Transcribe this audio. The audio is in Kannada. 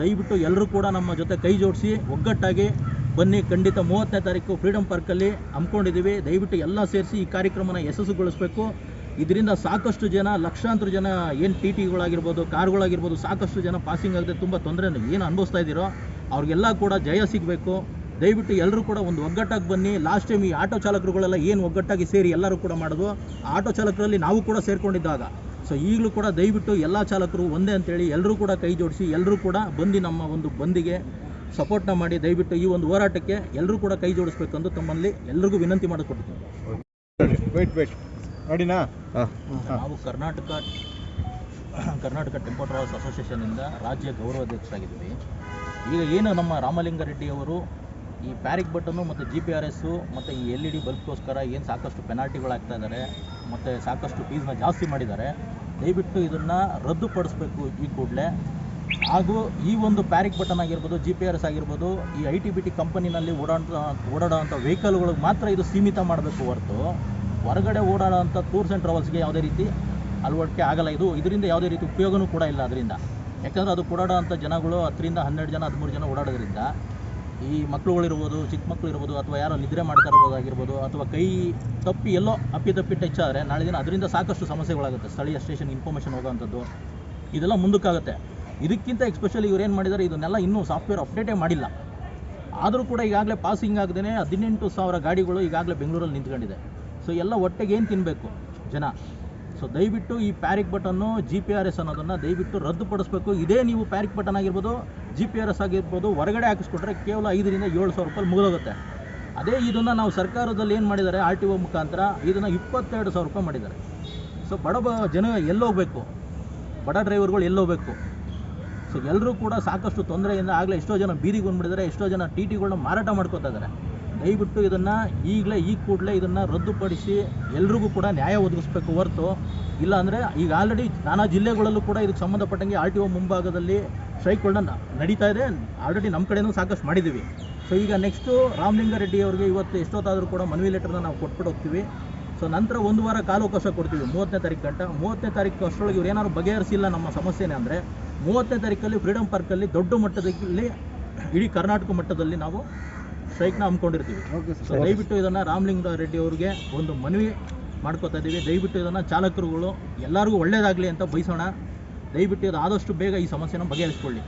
ದಯವಿಟ್ಟು ಎಲ್ಲರೂ ಕೂಡ ನಮ್ಮ ಜೊತೆ ಕೈ ಜೋಡಿಸಿ, ಒಗ್ಗಟ್ಟಾಗಿ ಬನ್ನಿ. ಖಂಡಿತ ಮೂವತ್ತನೇ ತಾರೀಕು ಫ್ರೀಡಮ್ ಪಾರ್ಕಲ್ಲಿ ಹಮ್ಮಿಕೊಂಡಿದ್ದೀವಿ. ದಯವಿಟ್ಟು ಎಲ್ಲ ಸೇರಿಸಿ ಈ ಕಾರ್ಯಕ್ರಮನ ಯಶಸ್ಸುಗೊಳಿಸಬೇಕು. ಇದರಿಂದ ಸಾಕಷ್ಟು ಜನ, ಲಕ್ಷಾಂತರ ಜನ ಏನು ಟಿ ಟಿಗಳಾಗಿರ್ಬೋದು ಕಾರ್ಗಳಾಗಿರ್ಬೋದು, ಸಾಕಷ್ಟು ಜನ ಪಾಸಿಂಗ್ ಆಗದೆ ತುಂಬ ತೊಂದರೆ ಏನು ಅನುಭವಿಸ್ತಾ ಇದ್ದೀರೋ ಅವ್ರಿಗೆಲ್ಲ ಕೂಡ ಜಯ ಸಿಗಬೇಕು. ದಯವಿಟ್ಟು ಎಲ್ಲರೂ ಕೂಡ ಒಂದು ಒಗ್ಗಟ್ಟಾಗಿ ಬನ್ನಿ. ಲಾಸ್ಟ್ ಟೈಮ್ ಈ ಆಟೋ ಚಾಲಕರುಗಳೆಲ್ಲ ಏನು ಒಗ್ಗಟ್ಟಾಗಿ ಸೇರಿ ಎಲ್ಲರೂ ಕೂಡ ಮಾಡೋದು ಆಟೋ ಚಾಲಕರಲ್ಲಿ ನಾವು ಕೂಡ ಸೇರ್ಕೊಂಡಿದ್ದಾಗ ಸೊ ಈಗಲೂ ಕೂಡ ದಯವಿಟ್ಟು ಎಲ್ಲ ಚಾಲಕರು ಒಂದೇ ಅಂತೇಳಿ ಎಲ್ಲರೂ ಕೂಡ ಕೈ ಜೋಡಿಸಿ ಎಲ್ಲರೂ ಕೂಡ ಬಂದು ನಮ್ಮ ಒಂದು ಬಂದಿಗೆ ಸಪೋರ್ಟ್ನ ಮಾಡಿ ದಯವಿಟ್ಟು ಈ ಒಂದು ಹೋರಾಟಕ್ಕೆ ಎಲ್ಲರೂ ಕೂಡ ಕೈ ಜೋಡಿಸ್ಬೇಕಂದು ತಮ್ಮಲ್ಲಿ ಎಲ್ರಿಗೂ ವಿನಂತಿ ಮಾಡಿಕೊಡ್ತೀನಿ. ವೇಟ್ ವೇಟ್ ನೋಡಿನಾ ನಾವು ಕರ್ನಾಟಕ ಕರ್ನಾಟಕ ಟೆಂಪೋ ಟ್ರಾವೆಲ್ಸ್ ಅಸೋಸಿಯೇಷನಿಂದ ರಾಜ್ಯ ಗೌರವಾಧ್ಯಕ್ಷರಾಗಿದ್ದೀವಿ ಈಗ ಏನು ನಮ್ಮ ರಾಮಲಿಂಗಾರೆಡ್ಡಿ ಅವರು ಈ ಪ್ಯಾರಿಕ್ ಬಟನ್ನು ಮತ್ತು ಜಿ ಪಿ ಆರ್ ಎಸ್ಸು ಮತ್ತು ಈ ಎಲ್ ಇ ಡಿ ಬಲ್ಬ್ಗೋಸ್ಕರ ಏನು ಸಾಕಷ್ಟು ಪೆನಾಲ್ಟಿಗಳಾಗ್ತಾ ಇದ್ದಾರೆ ಮತ್ತು ಸಾಕಷ್ಟು ಫೀಸ್ನ ಜಾಸ್ತಿ ಮಾಡಿದ್ದಾರೆ ದಯವಿಟ್ಟು ಇದನ್ನು ರದ್ದುಪಡಿಸಬೇಕು ಈ ಕೂಡಲೇ. ಹಾಗೂ ಈ ಒಂದು ಪ್ಯಾರಿಕ್ ಬಟನ್ ಆಗಿರ್ಬೋದು ಜಿ ಪಿ ಆರ್ ಎಸ್ ಆಗಿರ್ಬೋದು, ಈ ಐ ಟಿ ಬಿ ಟಿ ಕಂಪನಿನಲ್ಲಿ ಓಡಾಡೋ ಓಡಾಡೋವಂಥ ವೆಹಿಕಲ್ಗಳಿಗೆ ಮಾತ್ರ ಇದು ಸೀಮಿತ ಮಾಡಬೇಕು ಹೊರತು. ಹೊರಗಡೆ ಓಡಾಡೋಂಥ ಟೂರ್ಸ್ ಆ್ಯಂಡ್ ಟ್ರಾವೆಲ್ಸ್ಗೆ ಯಾವುದೇ ರೀತಿ ಅಳವಡಿಕೆ ಆಗಲ್ಲ. ಇದು ಇದರಿಂದ ಯಾವುದೇ ರೀತಿ ಉಪಯೋಗನೂ ಕೂಡ ಇಲ್ಲ ಅದರಿಂದ. ಯಾಕಂದರೆ ಅದು ಓಡಾಡೋವಂಥ ಜನಗಳು ಹತ್ತರಿಂದ ಹನ್ನೆರಡು ಜನ, ಹದಿಮೂರು ಜನ ಓಡಾಡೋದ್ರಿಂದ ಈ ಮಕ್ಕಳುಗಳಿರ್ಬೋದು ಚಿಕ್ಕ ಮಕ್ಕಳು ಇರ್ಬೋದು, ಅಥವಾ ಯಾರೋ ನಿದ್ರೆ ಮಾಡ್ತಾ ಇರ್ಬೋದಾಗಿರ್ಬೋದು ಅಥವಾ ಕೈ ತಪ್ಪಿ ಎಲ್ಲೋ ಅಪ್ಪಿತಪ್ಪಿ ಟಚ್ ಆದರೆ ನಾಳೆ ದಿನ ಅದರಿಂದ ಸಾಕಷ್ಟು ಸಮಸ್ಯೆಗಳಾಗುತ್ತೆ. ಸ್ಥಳೀಯ ಸ್ಟೇಷನ್ ಇನ್ಫಾರ್ಮೇಷನ್ ಹೋಗೋವಂಥದ್ದು. ಇದೆಲ್ಲ ಮುಂದಕ್ಕಾಗುತ್ತೆ. ಇದಕ್ಕಿಂತ ಎಕ್ಸ್ಪೆಷಲಿ ಇವ್ರು ಏನು ಮಾಡಿದ್ದಾರೆ ಇದನ್ನೆಲ್ಲ ಇನ್ನೂ ಸಾಫ್ಟ್ವೇರ್ ಅಪ್ಡೇಟೇ ಮಾಡಿಲ್ಲ. ಆದರೂ ಕೂಡ ಈಗಾಗಲೇ ಪಾಸಿಂಗ್ ಆಗದೇ ಹದಿನೆಂಟು ಸಾವಿರ ಗಾಡಿಗಳು ಈಗಾಗಲೇ ಬೆಂಗಳೂರಲ್ಲಿ ನಿಂತ್ಕೊಂಡಿದೆ. ಸೊ ಎಲ್ಲ ಒಟ್ಟಿಗೆ ಏನು ತಿನ್ನಬೇಕು ಜನ? ಸೊ ದಯವಿಟ್ಟು ಈ panic button G P R S ಅನ್ನೋದನ್ನು ದಯವಿಟ್ಟು ರದ್ದುಪಡಿಸಬೇಕು. ಇದೇ ನೀವು ಪ್ಯಾರಿಕ್ ಬಟನ್ ಆಗಿರ್ಬೋದು ಜಿ ಪಿ ಆರ್ ಎಸ್ ಆಗಿರ್ಬೋದು ಹೊರಗಡೆ ಹಾಕಿಸ್ಕೊಟ್ರೆ ಕೇವಲ ಐದರಿಂದ ಏಳು ಸಾವಿರ ರೂಪಾಯಿ ಮುಗಿದೋಗುತ್ತೆ. ಅದೇ ಇದನ್ನು ನಾವು ಸರ್ಕಾರದಲ್ಲಿ ಏನು ಮಾಡಿದ್ದಾರೆ ಆರ್ ಟಿ ಒ ಮುಖಾಂತರ ಇದನ್ನು ಇಪ್ಪತ್ತೆರಡು ಸಾವಿರ ರೂಪಾಯಿ ಮಾಡಿದ್ದಾರೆ. ಸೊ ಬಡ ಜನ ಎಲ್ಲೋಗಬೇಕು ಬಡ ಡ್ರೈವರ್ಗಳು ಎಲ್ಲೋಗಬೇಕು ಸೊ ಎಲ್ಲರೂ ಕೂಡ ಸಾಕಷ್ಟು ತೊಂದರೆಯಿಂದ ಆಗಲೇ ಎಷ್ಟೋ ಜನ ಬೀದಿಗೆ ಬಂದ್ಬಿಟ್ಟಿದ್ದಾರೆ, ಎಷ್ಟೋ ಜನ ಟಿ ಟಿಗಳನ್ನ ಮಾರಾಟ ಮಾಡ್ಕೋತಾ ಇದ್ದಾರೆ. ದಯವಿಟ್ಟು ಇದನ್ನು ಈಗಲೇ, ಈ ಕೂಡಲೇ ಇದನ್ನು ರದ್ದುಪಡಿಸಿ ಎಲ್ರಿಗೂ ಕೂಡ ನ್ಯಾಯ ಒದಗಿಸ್ಬೇಕು ಹೊರತು. ಇಲ್ಲ ಅಂದರೆ ಈಗ ಆಲ್ರೆಡಿ ನಾನಾ ಜಿಲ್ಲೆಗಳಲ್ಲೂ ಕೂಡ ಇದಕ್ಕೆ ಸಂಬಂಧಪಟ್ಟಂಗೆ ಆರ್ ಟಿ ಒ ಮುಂಭಾಗದಲ್ಲಿ ಸ್ಟ್ರೈಕ್ಗಳನ್ನ ನಡೀತಾ ಇದೆ. ಆಲ್ರೆಡಿ ನಮ್ಮ ಕಡೆಯೂ ಸಾಕಷ್ಟು ಮಾಡಿದ್ದೀವಿ ಸೊ ಈಗ ನೆಕ್ಸ್ಟು ರಾಮಲಿಂಗಾರೆಡ್ಡಿ ಅವರಿಗೆ ಇವತ್ತು ಎಷ್ಟೊತ್ತಾದರೂ ಕೂಡ ಮನವಿ ಲೆಟರ್ನ ನಾವು ಕೊಟ್ಬಿಟ್ಟು ಹೋಗ್ತೀವಿ. ಸೊ ನಂತರ ಒಂದು ವಾರ ಕಾಲಾವಕಾಶ ಕೊಡ್ತೀವಿ, ಮೂವತ್ತನೇ ತಾರೀಕು ಗಂಟ. ಮೂವತ್ತನೇ ತಾರೀಕು ಅಷ್ಟರೊಳಗೆ ಇವ್ರು ಏನಾದ್ರು ಬಗೆಹರಿಸಿಲ್ಲ ನಮ್ಮ ಸಮಸ್ಯೆನೇ ಅಂದರೆ, ಮೂವತ್ತನೇ ತಾರೀಕಲ್ಲಿ ಫ್ರೀಡಮ್ ಪಾರ್ಕಲ್ಲಿ ದೊಡ್ಡ ಮಟ್ಟದಲ್ಲಿ ಇಡೀ ಕರ್ನಾಟಕ ಮಟ್ಟದಲ್ಲಿ ನಾವು ಸ್ಟ್ರೈಕ್ನ ಹಮ್ಮಿಕೊಂಡಿರ್ತೀವಿ. ಸೊ ದಯವಿಟ್ಟು ಇದನ್ನು ರಾಮಲಿಂಗ ರೆಡ್ಡಿ ಅವರಿಗೆ ಒಂದು ಮನವಿ ಮಾಡ್ಕೋತಾ ಇದ್ದೀವಿ ದಯವಿಟ್ಟು ಇದನ್ನು ಚಾಲಕರುಗಳು ಎಲ್ಲರಿಗೂ ಒಳ್ಳೇದಾಗಲಿ ಅಂತ ಬಯಸೋಣ. ದಯವಿಟ್ಟು ಇದು ಆದಷ್ಟು ಬೇಗ ಈ ಸಮಸ್ಯೆನ ಬಗೆಹರಿಸ್ಕೊಳ್ಳಿ.